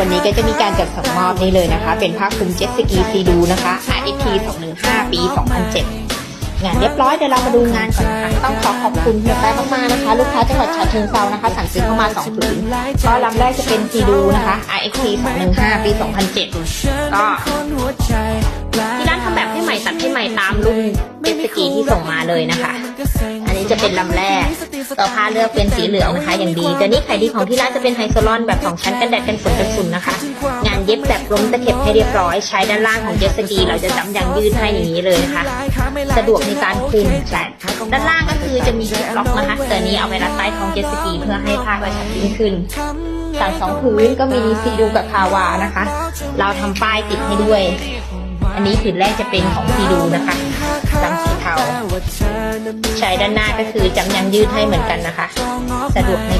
วันนี้ก็จะมีการจัดส่งมอบนี่เลยนะคะ เป็นผ้าคลุมเจ็ตสกีซีดูนะคะ RXT 215 ปี 2007 งานเรียบร้อยเดี๋ยวเรามาดูงานก่อนนะคะต้องขอขอบคุณเฮียแป๊มากๆนะคะ ลูกค้าจังหวัดฉะเชิงเซานะคะ สั่งซื้อเข้ามา2ผืนก็ลำแรกจะเป็นซีดูนะคะ RXT 215 ปี 2007 ก็ที่ร้านทำแบบให้ใหม่ตัดให้ใหม่ตามรุ่นเจ็ตสกีที่ส่งมาเลยนะคะ นี้จะเป็นลำแรกตัวผ้าเลือกเป็นสีเหลืองนะคะ อย่างดีแต่นี่ขายดีของที่ร้านจะเป็นไฮโซลอนแบบสองชั้นกันแดดกันฝนกันฝุ่นนะคะ งานเย็บแบบล้มตะเข็บให้เรียบร้อย ใช้ด้านล่างของเจ็ตสกีเราจะจำยางยืดให้อย่างนี้เลยนะคะ สะดวกในการคลุมใช่ด้านล่างก็คือจะมีล็อกนะคะแต่นี้เอาไว้รัดใต้ท้องเจ็ตสกีเพื่อให้ผ้ากระชับยิ่งขึ้นสั่งสองพื้นก็มีซีดูกับคาวานะคะ เราทำป้ายติดให้ด้วย อันนี้ผืนแรกจะเป็นของซีดูนะคะ ใช้ด้านหน้าก็คือจำยังยืดให้เหมือนกันนะคะ สะดวกใน